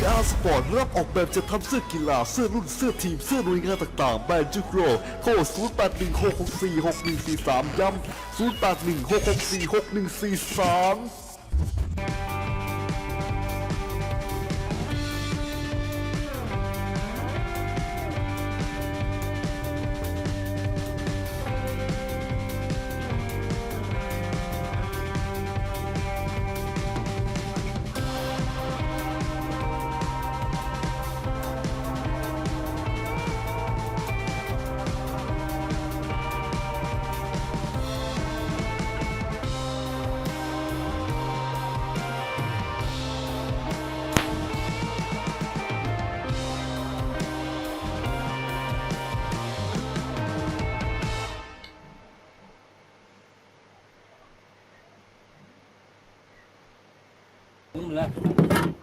VR Sport รับออกแบบจะทำเสื้อกีฬา เสื้อรุ่น เสื้อทีม เสื้อหน่วยงานต่างๆ แบรนด์จุกโรโทร0816646143 ย้ำ0816646143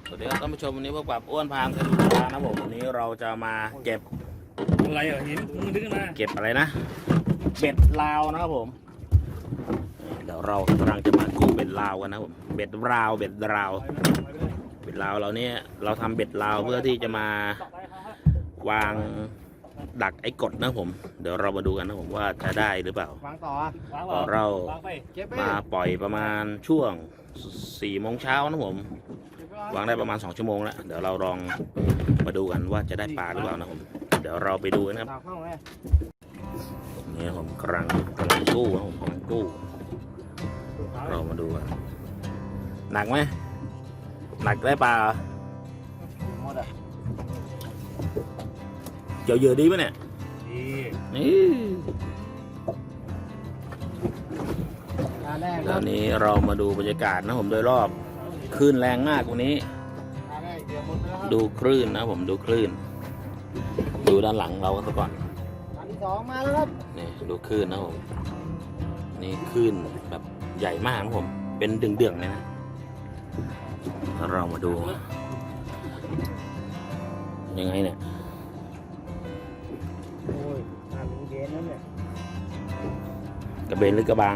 สวัสดีครับท่านผู้ชมวันนี้พบกับอ้วนพามกันานะผมวันนี้เราจะมาเก็บอะไรเหรอหินมึงดึงขึ้นมาเก็บอะไรนะเบ็ดลาวนะครับผมเดี๋ยวเรากำลังจะมากู้เบ็ดลาวกันนะครับผมเบ็ดราวเบ็ดราวเบ็ดลาวเราเนี่ยเราทำเบ็ดลาวเพื่อที่จะมาวางดักไอ้กดนะครับผม เดี๋ยวเรามาดูกันนะครับผมว่าจะได้หรือเปล่าวางต่อวางก็เราวางไปเก็บไปมาปล่อยประมาณช่วง สี่โมงเช้านะครับผม วางได้ประมาณ 2 ชั่วโมงแล้ว เดี๋ยวเราลองมาดูกันว่าจะได้ปลาหรือเปล่านะผม เดี๋ยวเราไปดูกันนะครับตากเข้าไหมนี่ผมกำลังกำลังกู้นะผมกำลังกู้ เรามาดูกัน หนักไหม หนักได้ปลาเหรอหมดอะเจียวเยอะดีไหมเนี่ย ดีนี่ งานแรกแล้วนี้เรามาดูบรรยากาศนะผมโดยรอบคลื่นแรงมากวันนี้งานแรกเดี๋ยวหมดแล้วครับดูคลื่นนะผมดูคลื่น ดูด้านหลังเราซะก่อนงานที่สองมาแล้วครับนี่ดูคลื่นนะผมนี่คลื่นแบบใหญ่มากนะผม เป็นเดืองๆเลยนะเรามาดู ยังไงเนี่ยโอ้ยงานมันเย็นแล้วเนี่ยกระเบนหรือกระบาง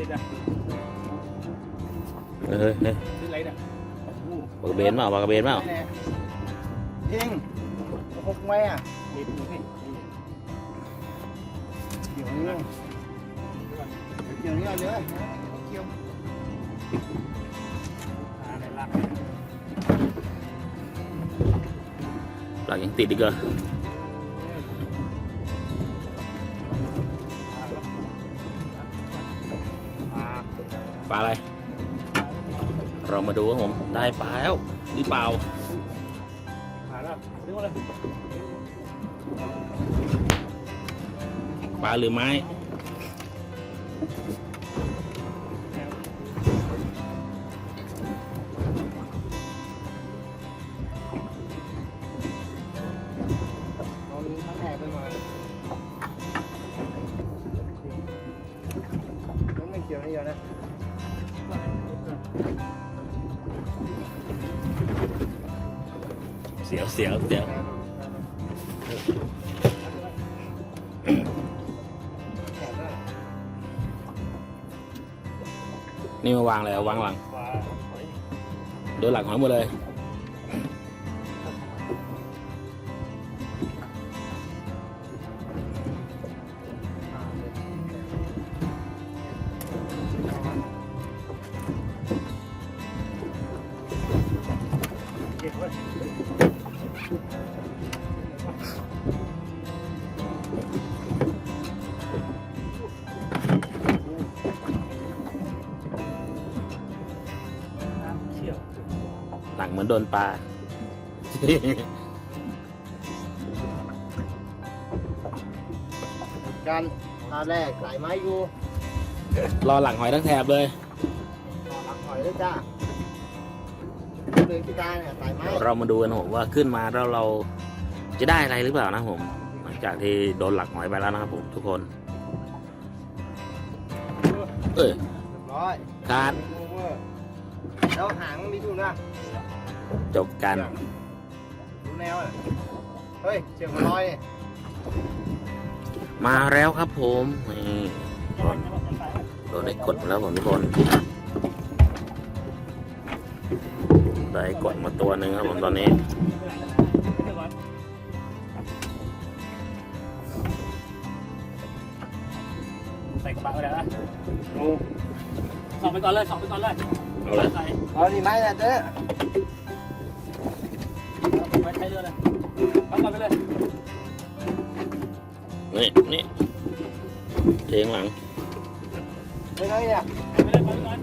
เด็ดอะเฮ้ยเฮ้ยซื้ออะไรเนี่ยปลากระเบนเปล่าปลากระเบนเปล่าแน่เองหกไว้อะเด็ดดูสิเดี๋ยวนี้เดี๋ยวนี้เอาเลยเกี่ยวอะไรล่ะปลายังติดอีกเหรอ ปลาอะไร เรามาดูครับผม ได้ปลาแล้วหรือเปล่าหาแล้วดึงมาเลยปลาหรือไม้เอาทั้งแหกไปมาต้องไม่เกี่ยวนี่เดียวนะ ยวเสียวเสียวนี่มาวางเลยเอาวางหลังว้าโดนหลังหอยหมดเลย เหมือนโดนปลาการงานแรกสายไม้อยู่รอหลังหอยทั้งแถบเลย ต่อหลังหอยเลยจ้าเลยพี่ตาเนี่ยสายไม้เดี๋ยวเรามาดูกันผมว่าขึ้นมาแล้วเราจะได้อะไรหรือเปล่านะผม หลังจากที่โดนหลักหอยไปแล้วนะครับผมทุกคน เอ้ยเรียบร้อยขาดแล้วหางมีดูนะ จบกันดูแนวอะเฮ้ย เสียงมันลอยเนี่ยมาแล้วครับผมนี่โดนโดนได้กดมาแล้วผมทุกคนได้กดมาตัวหนึ่งครับผมตอนนี้ ใส่กระบะไปเลยนะส่องไปก่อนเลยส่องไปก่อนเลยเอาเลยใส่เอาดีไหมเนี่ยเด้อไป ใช้เรือเลยพักก่อนไปเลยนี่นี่เลี้ยงหลังไปเลยเนี่ยไปเลยไปก่อน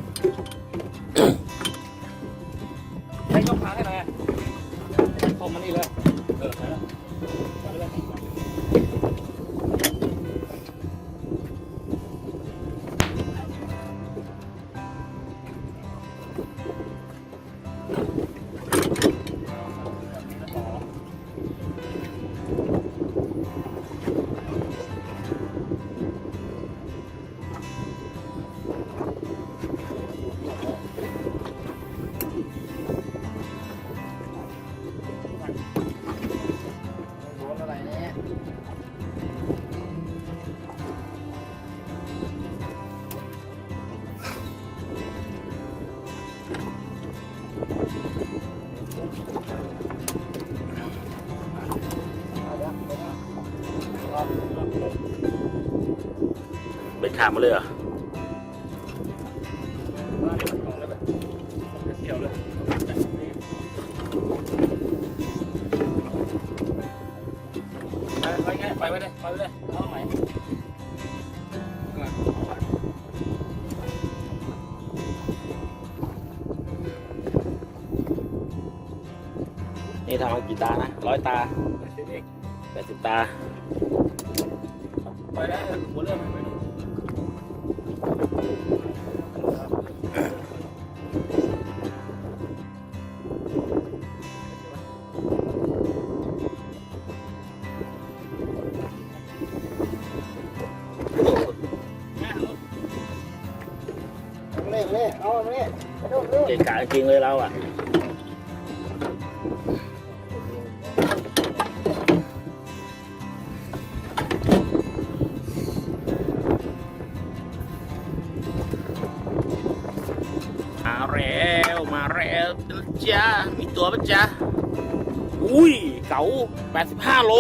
เป็นขาดมาเลยเหรอเกี่ยวเลยไปไงไปไปเลยไปไปเลยเอาใหม่นี่ทำมากี่ตานะร้อยตาแปดสิบตา ไปได้หัวเรือไปดูเอาเลยเอาเลยเอาเลยไปดูเก่งกาจริงเลยเราอะ จ้ามีตัวปะจ๊ะอุ้ย เก๋า85 โล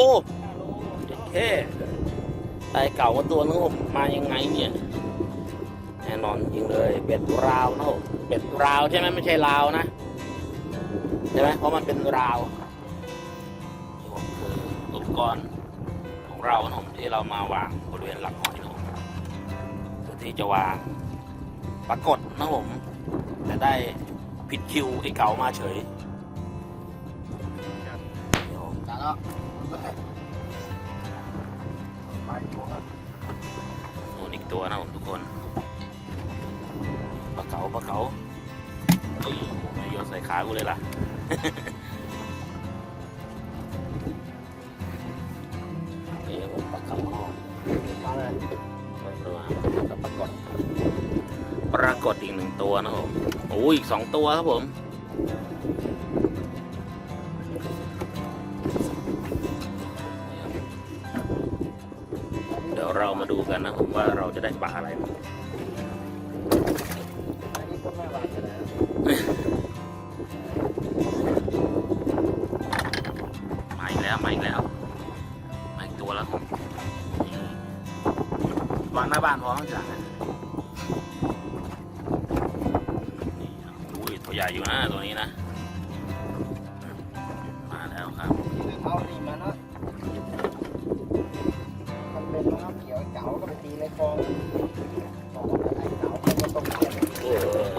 เท่ไต่เก่ามาตัวนึงมายังไงเนี่ย แน่นอนจริงเลยเป็ดราวนะผมเป็ดราวใช่ไหมไม่ใช่ลาวนะใช่ไหมเพราะมันเป็นราวอุปกรณ์ของเรานะผมที่เรามาวางบริเวณหลักหอยนะผมเพื่อที่จะวางปรากฏนะผมแต่ได้ ผิดคิวไอ้เก่ามาเฉยเดี๋ยวจ้าเนาะโน่นอีกตัวนะผมทุกคนปลาเก๋าปลาเก๋าเอ้ยไม่โยนใส่ขากูเลยล่ะ โอ้ยอีกสองตัวครับผม เดี๋ยวเรามาดูกันนะผมว่าเราจะได้ปลาอะไรอันนี้ก็ไม่หวานเลยมาอีกแล้วมาอีกแล้วมาอีกตัวแล้วครับนี่วางหน้าบ้านพอต้องจ่า ตัวใหญ่อยู่นะตัวนี้นะ มาแล้วครับเอาดีมาเนาะมันเป็นมะนาวเขียวเก๋าก็ไปตีในคลองบอกว่าอะไรเก๋าก็ต้องเขียนเออ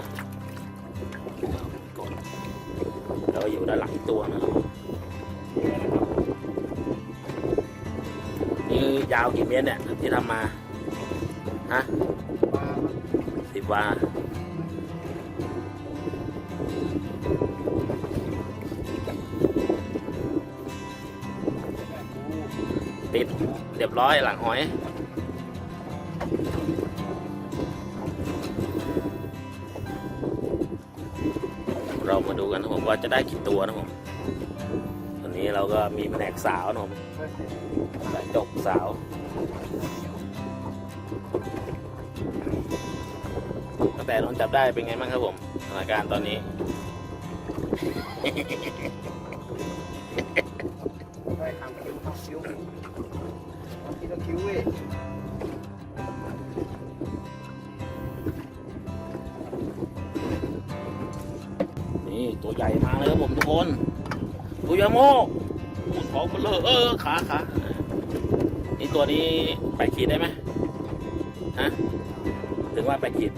กดแล้วอยู่ด้านหลังอีกตัวนะนี่ยาวกี่เมตรเนี่ยที่ทำมา ฮะมาสิบวา เรียบร้อยหลังหอย เรามาดูกันนะผมว่าจะได้กี่ตัวนะผมตอนนี้เราก็มีแผนกสาวนะผมสายจกสาวตั้งแต่โดนจับได้เป็นไงบ้างครับผมสถานการณ์ตอนนี้ไปทำคิ้วทำคิ้ว ทำคิ้วคิ้วเว้ยนี่ตัวใหญ่มาเลยครับผมทุกคน ตัวยาโมพูดท้องมันเลยเออขาขานี่ตัวนี้แปดขีดได้ไหมฮะถึงว่าแปดขีด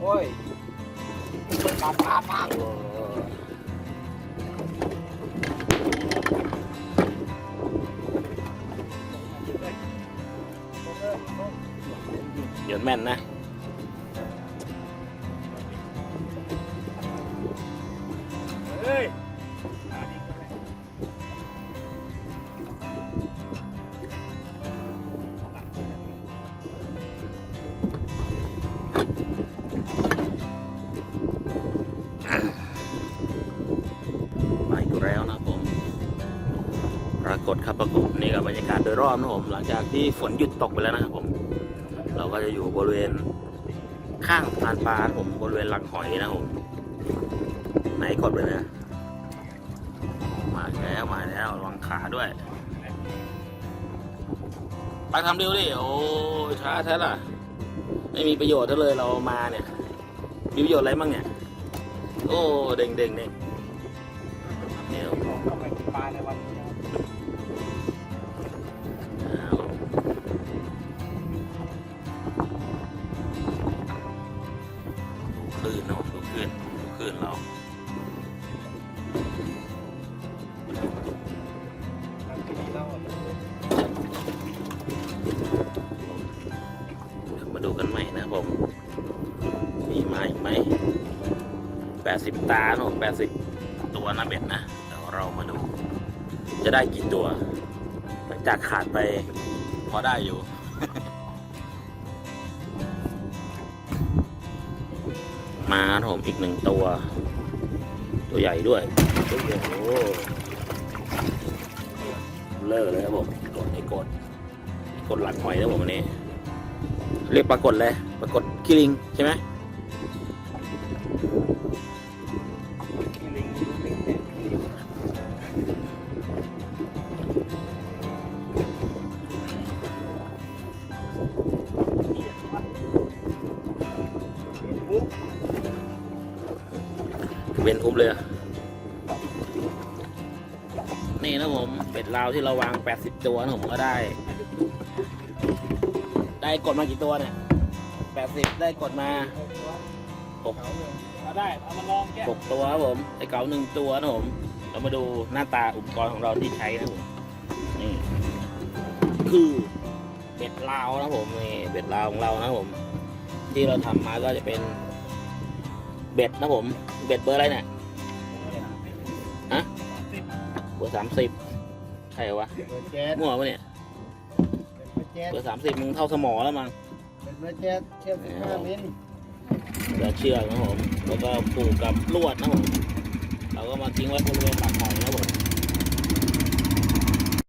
โอ้ยปาปาปา ดี๋ยวแม่นนะเฮ้ยมาอีกแล้วนะครับผมปรากฏครับปรากฏนี่กับบรรยากาศโดยรอบนะครับผมหลังจากที่ฝนหยุดตกไปแล้วนะครับผม เราก็จะอยู่บริเวณข้างพานปลาผมบริเวณหลังหอยนะผมไหนกดไปเนี่ยมาแล้วมาแล้วระวังขาด้วยไปทำเร็วดิโอ้ช้าแท้ล่ะ ไม่มีประโยชน์เลยเรามาเนี่ยมีประโยชน์อะไรบ้างเนี่ย โอ้ เด้งเด้งเด้ง กันใหม่นะผม มีมาอีกไหมแปดสิบตาเนอะแปดสิบตัวนะเบ็ดนะเดี๋ยวเรามาดู จะได้กี่ตัว หลังจากขาดไปพอได้อยู่มาผมอีกหนึ่งตัว ตัวใหญ่ด้วยโอ้โหเลอะเลยครับผมกดไอ้กดกดหลังหอยนะผมอันนี้ เรียกปรากฏเลยปรากฏคิริงใช่ไหมเว้นอุ้มเลย นี่นะผม เป็ดลาวที่เราวาง 80 ตัวนะผมก็ได้ ได้กดมากี่ตัวเนี่ย80ได้กดมาเอาได้เอามาลองแก้6ตัวครับผมไอ้เก๋าหนึ่งตัวนะผมเรามาดูหน้าตาอุปกรณ์ของเราที่ใช้นะผมนี่คือเบ็ดลาวนะผมนี่เบ็ดลาวของเรานะผม ที่เราทำมาก็จะเป็น เบ็ดนะผม เบ็ดเบอร์อะไรเนี่ยฮะเบอร์สามสิบใช่เหรอวะเบอร์เจ็ดมั่วปะเนี่ย เบอร์เจ็ดเบอร์สามสิบมึงเท่าสมอแล้วมั้งเบอร์เจ็ดเชือกสิบห้ามิลแล้วเชือกนะผมแล้วก็ผูกกับลวดนะผมเราก็มาทิ้งไว้บริเวณปากหอยนะผม